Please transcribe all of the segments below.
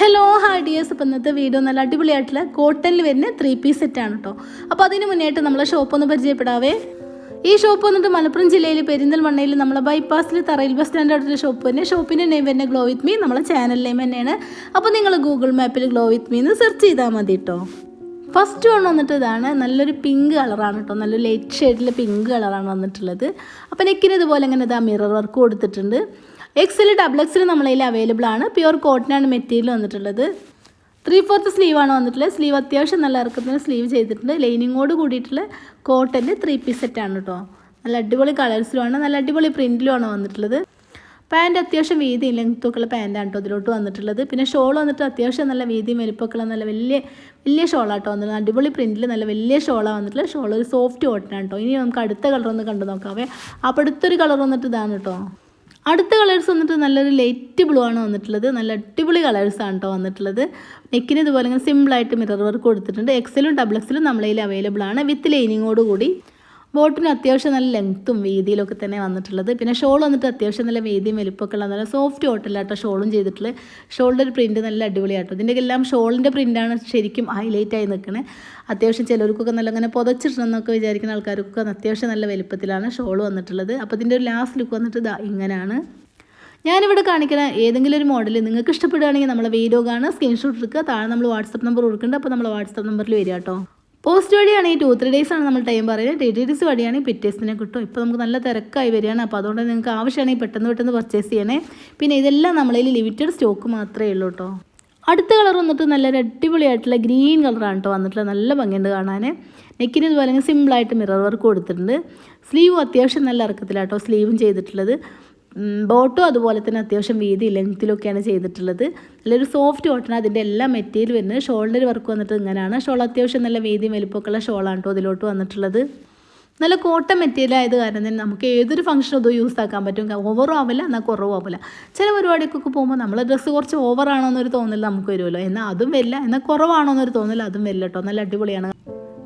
Hello hi dears അപ്പോൾ ഇന്നത്തെ video നല്ല അടിപൊളിയായിട്ടുള്ള കോട്ടണിൽ വരുന്ന ത്രീ പീസ് സെറ്റാണ് കേട്ടോ അപ്പോൾ അതിന് മുന്നേയായിട്ട് നമ്മളെ ഷോപ്പ് ഒന്ന് പരിചയപ്പെടാവേ. ഈ ഷോപ്പ് വന്നിട്ട് മലപ്പുറം ജില്ലയിൽ പെരിന്തൽമണ്ണയിൽ നമ്മളെ ബൈപ്പാസിൽ തറയിൽ ബസ് സ്റ്റാൻഡ് അടുത്തുള്ള ഷോപ്പ് തന്നെ. ഷോപ്പിന്റെ നെയിം തന്നെ ഗ്ലോ വിത്ത് മീ നമ്മളെ ചാനൽ നെയിം തന്നെയാണ്. അപ്പോൾ നിങ്ങൾ ഗൂഗിൾ മാപ്പിൽ ഗ്ലോ വിത്ത് മീ എന്ന് സെർച്ച് ചെയ്താൽ മതി കേട്ടോ ഫസ്റ്റ് വൺ വന്നിട്ട് ഇതാണ്. നല്ലൊരു പിങ്ക് കളറാണ് കേട്ടോ നല്ല ലൈറ്റ് ഷെയ്ഡിൽ പിങ്ക് കളറാണ് വന്നിട്ടുള്ളത്. അപ്പോൾ നെക്കിന് ഇതുപോലെ ഇങ്ങനെ ഇതാ മിറർ വർക്ക് കൊടുത്തിട്ടുണ്ട്. എക്സിൽ ഡബിൾ എക്സിൽ നമ്മളതിൽ അവൈലബിൾ ആണ്. പ്യുർ കോട്ടനാണ് മെറ്റീരിയൽ വന്നിട്ടുള്ളത്. ത്രീ ഫോർത്ത് സ്ലീവാണ് വന്നിട്ടുള്ളത്. സ്ലീവ് അത്യാവശ്യം നല്ല ഇറക്കത്തിന് സ്ലീവ് ചെയ്തിട്ടുണ്ട്. ലൈനിങ്ങോട് കൂടിയിട്ടുള്ള കോട്ടന്റെ ത്രീ പീസ് സെറ്റാണ് കേട്ടോ നല്ല അടിപൊളി കളേഴ്സിലുമാണ് നല്ല അടിപൊളി പ്രിന്റിലുമാണ് വന്നിട്ടുള്ളത്. പാന്റ് അത്യാവശ്യം വീതിയും ലെങ്ത്തൊക്കെയുള്ള പാന്റാണ് കേട്ടോ ഇതിലോട്ട് വന്നിട്ടുള്ളത്. പിന്നെ ഷോൾ വന്നിട്ട് അത്യാവശ്യം നല്ല വീതിയും വലിപ്പമൊക്കെയുള്ള നല്ല വലിയ വലിയ ഷോളാട്ടോ വന്നിട്ടുള്ളത്. അടിപൊളി പ്രിന്റിൽ നല്ല വലിയ ഷോളാണ് വന്നിട്ടുള്ളത്. ഷോൾ ഒരു സോഫ്റ്റ് കോട്ടനാണ് കേട്ടോ ഇനി നമുക്ക് അടുത്ത കളർ ഒന്ന് കണ്ടു നോക്കാവേ അപ്പോൾ അടുത്തൊരു കളർ വന്നിട്ട് ഇതാണ് കേട്ടോ അടുത്ത കളേഴ്സ് വന്നിട്ട് നല്ലൊരു ലൈറ്റ് ബ്ലൂ ആണ് വന്നിട്ടുള്ളത്. നല്ല അടിപൊളി കളേഴ്സാണ് കേട്ടോ വന്നിട്ടുള്ളത്. നെക്കിന് ഇതുപോലെ സിമ്പിളായിട്ട് മിറർ വർക്ക് കൊടുത്തിട്ടുണ്ട്. എക്സലും ഡബിൾ എക്സലും നമ്മളതിൽ അവൈലബിൾ ആണ്. വിത്ത് ലൈനിങ്ങോട് കൂടി ബോട്ടിന് അത്യാവശ്യം നല്ല ലെങ്ത്തും വീതിയിലൊക്കെ തന്നെ വന്നിട്ടുള്ളത്. പിന്നെ ഷോൾ വന്നിട്ട് അത്യാവശ്യം നല്ല വീതിയും വലിപ്പമൊക്കെ ഉള്ള നല്ല സോഫ്റ്റ് കോട്ടല്ലാട്ടോ ഷോളും ചെയ്തിട്ടുള്ള. ഷോളിന്റെ ഒരു പ്രിന്റ് നല്ല അടിപൊളിയാട്ടോ. ഇതിന്റെ എല്ലാം ഷോളിന്റെ പ്രിന്റാണ് ശരിക്കും ഹൈലൈറ്റ് ആയി നിൽക്കണേ. അത്യാവശ്യം ചിലർക്കൊക്കെ നല്ല അങ്ങനെ പുതച്ചിട്ടുണ്ടെന്നൊക്കെ വിചാരിക്കുന്ന ആൾക്കാർക്കൊക്കെ അത്യാവശ്യം നല്ല വലിപ്പത്തിലാണ് ഷോൾ വന്നിട്ടുള്ളത്. അപ്പോൾ ഇതിന്റെ ഒരു ലാസ്റ്റ് ലുക്ക് വന്നിട്ട് ഇതാ ഇങ്ങനെയാണ് ഞാനിവിടെ കാണിക്കുന്ന ഏതെങ്കിലും ഒരു മോഡൽ നിങ്ങൾക്ക് ഇഷ്ടപ്പെടുകയാണെങ്കിൽ നമ്മളെ വീഡിയോ കാണുക സ്ക്രീൻഷോട്ട് എടുക്കുക. താഴെ നമ്മൾ വാട്സപ്പ് നമ്പർ കൊടുക്കുന്നുണ്ട്. അപ്പോൾ നമ്മൾ വാട്സപ്പ് നമ്പറിൽ വരിക കേട്ടോ. പോസ്റ്റ് വഴിയാണെങ്കിൽ ടു ത്രീ ഡേയ്സ് ആണ് നമ്മൾ ടൈം പറയുന്നത്. ടി ടി ഡേയ്സ് വഴിയാണെങ്കിൽ പിറ്റേഴ്സിനെ കിട്ടും ഇപ്പോൾ നമുക്ക് നല്ല തിരക്കായി വരികയാണ്. അപ്പോൾ അതുകൊണ്ട് നിങ്ങൾക്ക് ആവശ്യമാണെങ്കിൽ പെട്ടെന്ന് പെട്ടെന്ന് പർച്ചേസ് ചെയ്യണേ. പിന്നെ ഇതെല്ലാം നമ്മളതിൽ ലിമിറ്റഡ് സ്റ്റോക്ക് മാത്രമേ ഉള്ളൂ കേട്ടോ. അടുത്ത കളർ വന്നിട്ട് നല്ലൊരു അടിപൊളിയായിട്ടുള്ള ഗ്രീൻ കളറാണ് കേട്ടോ വന്നിട്ടുള്ള നല്ല ഭംഗിയുണ്ട് കാണാൻ നെക്കിന് ഇതുപോലെ സിമ്പിളായിട്ട് മിറർ വർക്ക് കൊടുത്തിട്ടുണ്ട്. സ്ലീവും അത്യാവശ്യം നല്ല ഇറക്കത്തിലാട്ടോ സ്ലീവും ചെയ്തിട്ടുള്ളത്. ബോട്ടും അതുപോലെ തന്നെ അത്യാവശ്യം വീതി ലെങ്ത്തിലൊക്കെയാണ് ചെയ്തിട്ടുള്ളത്. നല്ലൊരു സോഫ്റ്റ് കോട്ടൺ അതിന്റെ എല്ലാ മെറ്റീരിയൽ വരുന്നത്. ഷോൾഡർ വർക്ക് വന്നിട്ട് ഇങ്ങനെയാണ്. ഷോൾ അത്യാവശ്യം നല്ല വീതിയും വലിപ്പമൊക്കെയുള്ള ഷോളാണ് കേട്ടോ അതിലോട്ട് വന്നിട്ടുള്ളത്. നല്ല കോട്ടൺ മെറ്റീരിയൽ ആയത് കാരണം തന്നെ നമുക്ക് ഏതൊരു ഫംഗ്ഷനും അതോ യൂസ് ആക്കാൻ പറ്റും. ഓവറും ആവില്ല എന്നാൽ കുറവും ആവില്ല. ചില പരിപാടിക്കൊക്കെ പോകുമ്പോൾ നമ്മൾ ഡ്രസ്സ് കുറച്ച് ഓവറാണോ എന്നൊരു തോന്നൽ നമുക്ക് വരുമല്ലോ. എന്നാൽ അതും വരില്ല. എന്നാൽ കുറവാണോ എന്നൊരു തോന്നൽ അതും വരില്ല കേട്ടോ നല്ല അടിപൊളിയാണ്.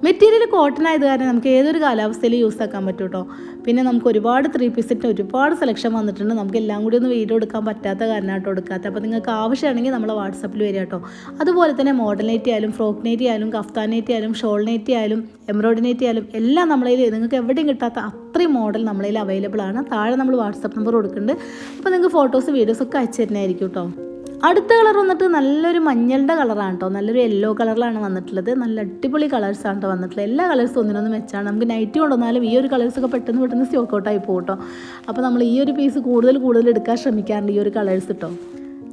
മെറ്റീരിയൽ കോട്ടൺ ആയത് കാരണം നമുക്ക് ഏതൊരു കാലാവസ്ഥയിൽ യൂസ് ആക്കാൻ പറ്റും കേട്ടോ പിന്നെ നമുക്ക് ഒരുപാട് ത്രീ പീസിന്റെ ഒരുപാട് സെലക്ഷൻ വന്നിട്ടുണ്ട്. നമുക്ക് എല്ലാം കൂടി ഒന്ന് വീഡിയോ എടുക്കാൻ പറ്റാത്ത കാരണമായിട്ട് എടുക്കാത്ത. അപ്പോൾ നിങ്ങൾക്ക് ആവശ്യമാണെങ്കിൽ നമ്മൾ വാട്സപ്പിൽ വരിക കേട്ടോ അതുപോലെ തന്നെ മോഡൽ നൈറ്റി ആയാലും ഫ്രോക്ക് നെറ്റി ആയാലും കഫ്താൻ നെറ്റി ആയാലും ഷോൾ നെറ്റി ആയാലും എംബ്രോയിഡറി നെറ്റി ആയാലും എല്ലാം നമ്മളതിൽ നിങ്ങൾക്ക് എവിടെയും കിട്ടാത്ത അത്രയും മോഡൽ നമ്മളതിൽ അവൈലബിൾ ആണ്. താഴെ നമ്മൾ വാട്സപ്പ് നമ്പർ കൊടുക്കുന്നുണ്ട്. അപ്പോൾ നിങ്ങൾക്ക് ഫോട്ടോസ് വീഡിയോസ് ഒക്കെ അയച്ചു തരുന്നതായിരിക്കും കേട്ടോ അടുത്ത കളർ വന്നിട്ട് നല്ലൊരു മഞ്ഞളുടെ കളറാണ് കേട്ടോ നല്ലൊരു യെല്ലോ കളറിലാണ് വന്നിട്ടുള്ളത്. നല്ല അടിപൊളി കളേഴ്സ് ആണ് കേട്ടോ വന്നിട്ടുള്ളത്. എല്ലാ കളേഴ്സും ഒന്നിനൊന്നും മെച്ചാണ് നമുക്ക് നൈറ്റ് കൊണ്ടുവന്നാലും ഈ ഒരു കളേഴ്സൊക്കെ പെട്ടെന്ന് പെട്ടെന്ന് സ്റ്റോക്ക് ഔട്ടായി പോകും കേട്ടോ അപ്പോൾ നമ്മൾ ഈ ഒരു പീസ് കൂടുതൽ കൂടുതൽ എടുക്കാൻ ശ്രമിക്കാറുണ്ട് ഈ ഒരു കളേഴ്സ് കേട്ടോ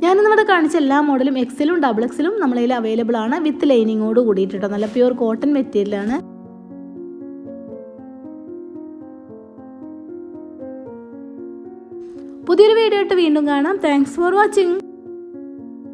ഞാനിന്ന് ഇവിടെ കാണിച്ച എല്ലാ മോഡലും എക്സിലും ഡബിൾ എക്സിലും നമ്മളതിൽ അവൈലബിൾ ആണ് വിത്ത് ലൈനിങ്ങോട് കൂടിയിട്ട് നല്ല പ്യുവർ കോട്ടൺ മെറ്റീരിയലാണ് പുതിയൊരു വീഡിയോ ആയിട്ട് വീണ്ടും കാണാം. Thanks for watching